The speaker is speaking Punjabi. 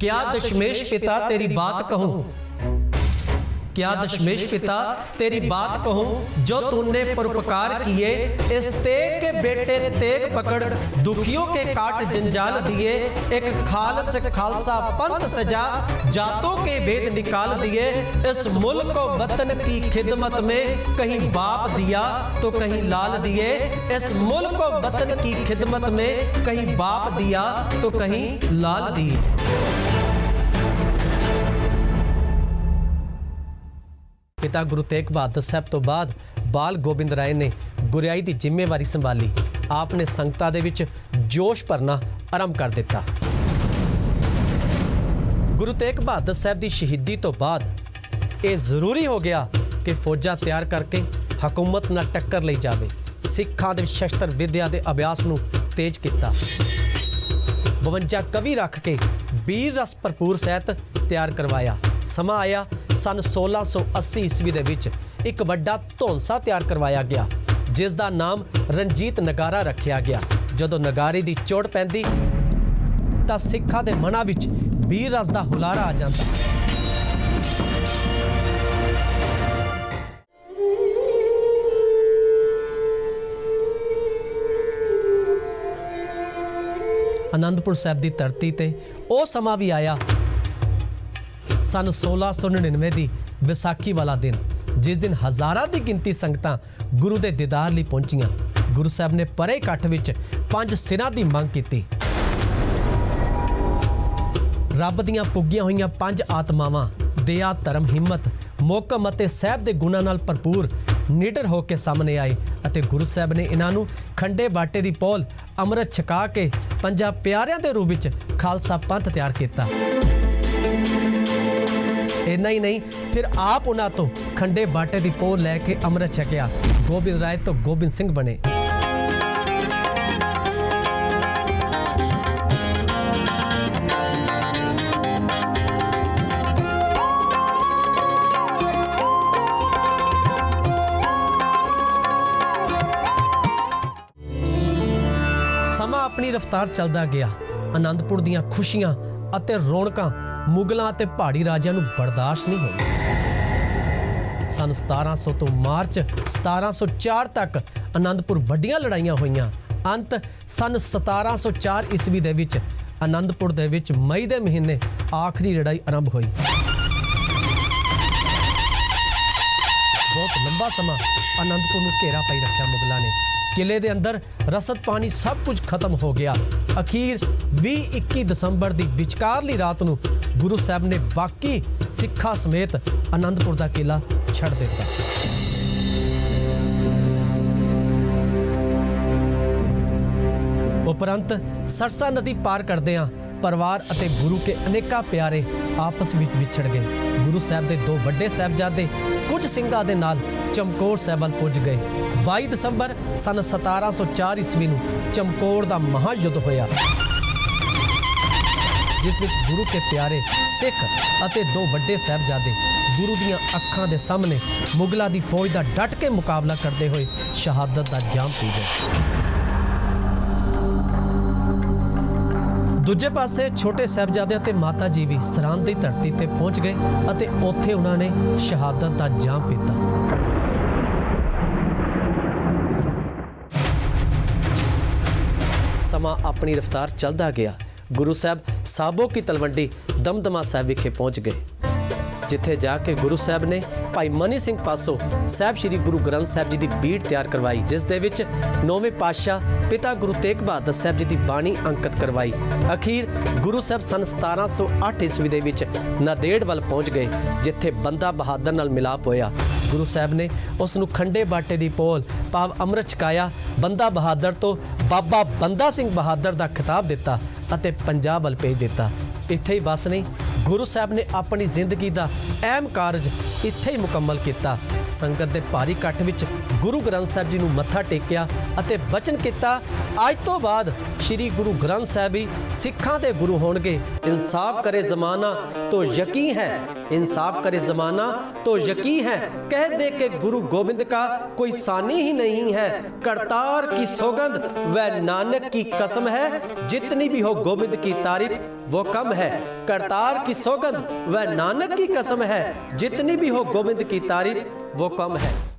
क्या दशमेश पिता तेरी बात कहूं क्या दशमेश पिता तेरी बात कहूँ जो तूने परोपकार किए इस तेग के बेटे तेग पकड़ दुखियों के काट जंजाल दिए एक खालस खालसा पंथ सजा जातों के भेद निकाल दिए इस मुल्क को वतन की खिदमत में कहीं बाप दिया तो कहीं लाल दिए इस मुल्क को वतन की खिदमत में कहीं बाप दिया तो कहीं लाल दिए। ਪਿਤਾ ਗੁਰੂ ਤੇਗ ਬਹਾਦਰ ਸਾਹਿਬ ਤੋਂ ਬਾਅਦ ਬਾਲ ਗੋਬਿੰਦ ਰਾਏ ਨੇ ਗੁਰਿਆਈ ਦੀ ਜ਼ਿੰਮੇਵਾਰੀ ਸੰਭਾਲੀ। ਆਪ ਨੇ ਸੰਗਤਾਂ ਦੇ ਵਿੱਚ ਜੋਸ਼ ਭਰਨਾ ਆਰੰਭ ਕਰ ਦਿੱਤਾ। ਗੁਰੂ ਤੇਗ ਬਹਾਦਰ ਸਾਹਿਬ ਦੀ ਸ਼ਹੀਦੀ ਤੋਂ ਬਾਅਦ ਇਹ ਜ਼ਰੂਰੀ ਹੋ ਗਿਆ ਕਿ ਫੌਜਾਂ ਤਿਆਰ ਕਰਕੇ ਹਕੂਮਤ ਨਾਲ ਟੱਕਰ ਲਈ ਜਾਵੇ। ਸਿੱਖਾਂ ਦੇ ਸ਼ਸਤਰ ਵਿਦਿਆ ਦੇ ਅਭਿਆਸ ਨੂੰ ਤੇਜ਼ ਕੀਤਾ। 52 ਕਵੀ ਰੱਖ ਕੇ ਵੀਰ ਰਸ ਭਰਪੂਰ ਸਾਹਿਤ ਤਿਆਰ ਕਰਵਾਇਆ। ਸਮਾਂ ਆਇਆ ਸਨ 1680 ਈਸਵੀ ਦੇ ਵਿੱਚ ਇੱਕ ਵੱਡਾ ਧੌਂਸਾ ਤਿਆਰ ਕਰਵਾਇਆ ਗਿਆ, ਜਿਸ ਦਾ ਨਾਮ ਰਣਜੀਤ ਨਗਾਰਾ ਰੱਖਿਆ ਗਿਆ। ਜਦੋਂ ਨਗਾਰੇ ਦੀ ਚੋੜ ਪੈਂਦੀ ਤਾਂ ਸਿੱਖਾਂ ਦੇ ਮਨਾਂ ਵਿੱਚ ਵੀਰ ਰਸ ਦਾ ਹੁਲਾਰਾ ਆ ਜਾਂਦਾ। ਅਨੰਦਪੁਰ ਸਾਹਿਬ ਦੀ ਧਰਤੀ ਤੇ ਉਹ ਸਮਾਂ ਵੀ ਆਇਆ ਸਨ 1699 ਦੀ ਵਿਸਾਖੀ ਵਾਲਾ ਦਿਨ, ਜਿਸ ਦਿਨ ਹਜ਼ਾਰਾਂ ਦੀ ਗਿਣਤੀ ਸੰਗਤਾਂ ਗੁਰੂ ਦੇ ਦੀਦਾਰ ਲਈ ਪਹੁੰਚੀਆਂ। ਗੁਰੂ ਸਾਹਿਬ ਨੇ ਪਰੇ ਇਕੱਠ ਵਿੱਚ ਪੰਜ ਸਿਰਾਂ ਦੀ ਮੰਗ ਕੀਤੀ। ਰੱਬ ਦੀਆਂ ਪੁੱਗੀਆਂ ਹੋਈਆਂ ਪੰਜ ਆਤਮਾਵਾਂ, ਦਇਆ, ਧਰਮ, ਹਿੰਮਤ, ਮੋਕਮ ਅਤੇ ਸਹਿਬ ਦੇ ਗੁਣਾਂ ਨਾਲ ਭਰਪੂਰ ਨਿਡਰ ਹੋ ਕੇ ਸਾਹਮਣੇ ਆਏ ਅਤੇ ਗੁਰੂ ਸਾਹਿਬ ਨੇ ਇਹਨਾਂ ਨੂੰ ਖੰਡੇ ਬਾਟੇ ਦੀ ਪੌਲ, ਅੰਮ੍ਰਿਤ ਛਕਾ ਕੇ ਪੰਜਾਂ ਪਿਆਰਿਆਂ ਦੇ ਰੂਪ ਵਿੱਚ ਖਾਲਸਾ ਪੰਥ ਤਿਆਰ ਕੀਤਾ। ਇੰਨਾ ਹੀ ਨਹੀਂ, ਫਿਰ ਆਪ ਉਹਨਾਂ ਤੋਂ ਖੰਡੇ ਬਾਟੇ ਦੀ ਪੋਲ ਲੈ ਕੇ ਅੰਮ੍ਰਿਤ ਛਕਿਆ। ਗੋਬਿੰਦ ਰਾਏ ਤੋਂ ਗੋਬਿੰਦ ਸਿੰਘ ਬਣੇ। ਸਮਾਂ ਆਪਣੀ ਰਫ਼ਤਾਰ ਚੱਲਦਾ ਗਿਆ। ਆਨੰਦਪੁਰ ਦੀਆਂ ਖੁਸ਼ੀਆਂ ਅਤੇ ਰੌਣਕਾਂ ਮੁਗਲਾਂ ਅਤੇ ਪਹਾੜੀ ਰਾਜਿਆਂ ਨੂੰ ਬਰਦਾਸ਼ਤ ਨਹੀਂ ਹੋਈ। ਸਨ 1700 ਤੋਂ ਮਾਰਚ 1704 ਤੱਕ ਆਨੰਦਪੁਰ ਵੱਡੀਆਂ ਲੜਾਈਆਂ ਹੋਈਆਂ। ਅੰਤ ਸਨ 1704 ਈਸਵੀ ਦੇ ਵਿੱਚ ਆਨੰਦਪੁਰ ਦੇ ਵਿੱਚ ਮਈ ਦੇ ਮਹੀਨੇ ਆਖਰੀ ਲੜਾਈ ਆਰੰਭ ਹੋਈ। ਬਹੁਤ ਲੰਬਾ ਸਮਾਂ ਆਨੰਦਪੁਰ ਨੂੰ ਘੇਰਾ ਪਾਈ ਰੱਖਿਆ ਮੁਗਲਾਂ ਨੇ। ਕਿਲੇ ਦੇ ਅੰਦਰ ਰਸਦ ਪਾਣੀ ਸਭ ਕੁਝ ਖਤਮ ਹੋ ਗਿਆ। ਅਖੀਰ 20-21 ਦਸੰਬਰ ਦੀ ਵਿਚਕਾਰਲੀ ਰਾਤ ਨੂੰ ਗੁਰੂ ਸਾਹਿਬ ਨੇ ਬਾਕੀ ਸਿੱਖਾਂ ਸਮੇਤ ਆਨੰਦਪੁਰ ਦਾ ਕਿਲਾ ਛੱਡ ਦਿੱਤਾ। ਉਪਰੰਤ ਸਰਸਾ ਨਦੀ ਪਾਰ ਕਰਦਿਆਂ ਪਰਿਵਾਰ ਅਤੇ ਗੁਰੂ ਕੇ ਅਨੇਕਾਂ ਪਿਆਰੇ ਆਪਸ ਵਿੱਚ ਵਿਛੜ ਗਏ। ਗੁਰੂ ਸਾਹਿਬ ਦੇ ਦੋ ਵੱਡੇ ਸਾਹਿਬਜ਼ਾਦੇ ਕੁਝ ਸਿੰਘਾਂ ਦੇ ਨਾਲ ਚਮਕੌਰ ਸਾਹਿਬ ਪੁੱਜ ਗਏ। 22 ਦਸੰਬਰ ਸਨ 1704 ਈਸਵੀ ਨੂੰ ਚਮਕੌਰ ਦਾ ਮਹਾਯੁੱਧ ਹੋਇਆ। ਜਿਸ ਵਿੱਚ ਗੁਰੂ ਕੇ ਪਿਆਰੇ ਸਿੱਖ ਅਤੇ ਦੋ ਵੱਡੇ ਸਾਹਿਬਜ਼ਾਦੇ ਗੁਰੂ ਦੀਆਂ ਅੱਖਾਂ ਦੇ ਸਾਹਮਣੇ ਮੁਗਲਾਂ ਦੀ ਫੌਜ ਦਾ ਡਟ ਕੇ ਮੁਕਾਬਲਾ ਕਰਦੇ ਹੋਏ ਸ਼ਹਾਦਤ ਦਾ ਜਾਮ ਪੀ ਗਏ। ਦੂਜੇ ਪਾਸੇ ਛੋਟੇ ਸਾਹਿਬਜ਼ਾਦੇ ਅਤੇ ਮਾਤਾ ਜੀ ਵੀ ਸਰਹੰਦ ਦੀ ਧਰਤੀ ਤੇ ਪਹੁੰਚ ਗਏ ਅਤੇ ਉੱਥੇ ਉਹਨਾਂ ਨੇ ਸ਼ਹਾਦਤ ਦਾ ਜਾਮ ਪੀਤਾ। ਸਮਾਂ ਆਪਣੀ ਰਫ਼ਤਾਰ ਚੱਲਦਾ ਗਿਆ। ਗੁਰੂ ਸਾਹਿਬ ਸਾਬੋ ਕੀ ਤਲਵੰਡੀ ਦਮਦਮਾ ਸਾਹਿਬ ਵਿਖੇ ਪਹੁੰਚ ਗਏ। ਜਿੱਥੇ ਜਾ ਕੇ ਗੁਰੂ ਸਾਹਿਬ ਨੇ ਭਾਈ ਮਨੀ ਸਿੰਘ ਪਾਸੋਂ ਸਾਹਿਬ ਸ੍ਰੀ ਗੁਰੂ ਗ੍ਰੰਥ ਸਾਹਿਬ ਜੀ ਦੀ ਬੀੜ ਤਿਆਰ ਕਰਵਾਈ, ਜਿਸ ਦੇ ਵਿੱਚ ਨੌਵੇਂ ਪਾਤਸ਼ਾਹ ਪਿਤਾ ਗੁਰੂ ਤੇਗ ਬਹਾਦਰ ਸਾਹਿਬ ਜੀ ਦੀ ਬਾਣੀ ਅੰਕਿਤ ਕਰਵਾਈ। ਅਖੀਰ ਗੁਰੂ ਸਾਹਿਬ ਸਨ 1708 ਈਸਵੀ ਦੇ ਵਿੱਚ ਨਾਦੇੜ ਵੱਲ ਪਹੁੰਚ ਗਏ, ਜਿੱਥੇ ਬੰਦਾ ਬਹਾਦਰ ਨਾਲ ਮਿਲਾਪ ਹੋਇਆ। ਗੁਰੂ ਸਾਹਿਬ ਨੇ ਉਸ ਨੂੰ ਖੰਡੇ ਬਾਟੇ ਦੀ ਪੋਲ, ਭਾਵ ਅੰਮ੍ਰਿਤ ਛਕਾਇਆ, ਬੰਦਾ ਬਹਾਦਰ ਤੋਂ ਬਾਬਾ ਬੰਦਾ ਸਿੰਘ ਬਹਾਦਰ ਦਾ ਖਿਤਾਬ ਦਿੱਤਾ ਅਤੇ ਪੰਜਾਬ ਵੱਲ ਭੇਜ ਦਿੱਤਾ। ਇੱਥੇ ਹੀ ਬਸ ਨਹੀਂ ਗੁਰੂ ਸਾਹਿਬ ਨੇ ਆਪਣੀ ਜ਼ਿੰਦਗੀ ਦਾ ਅਹਿਮ ਕਾਰਜ ਇੱਥੇ ਹੀ ਮੁਕੰਮਲ ਕੀਤਾ। ਸੰਗਤ ਦੇ ਭਾਰੀ ਇਕੱਠ ਵਿੱਚ ਗੁਰੂ ਗ੍ਰੰਥ ਸਾਹਿਬ ਜੀ ਨੂੰ ਮੱਥਾ ਟੇਕਿਆ ਅਤੇ ਬਚਨ ਕੀਤਾ ਅੱਜ ਤੋਂ ਬਾਅਦ ਸ੍ਰੀ ਗੁਰੂ ਗ੍ਰੰਥ ਸਾਹਿਬ ਹੀ ਸਿੱਖਾਂ ਦੇ ਗੁਰੂ ਹੋਣਗੇ ਇਨਸਾਫ ਕਰੇ ਜ਼ਮਾਨਾ ਤੋ ਯਕੀਨ ਹੈ इंसाफ करे जमाना तो यकीन है कह दे कि गुरु गोविंद का कोई सानी ही नहीं है करतार की सौगंध व नानक की कसम है जितनी भी हो गोविंद की तारीफ वो कम है करतार की सौगंध व नानक की कसम है जितनी भी हो गोविंद की तारीफ वो कम है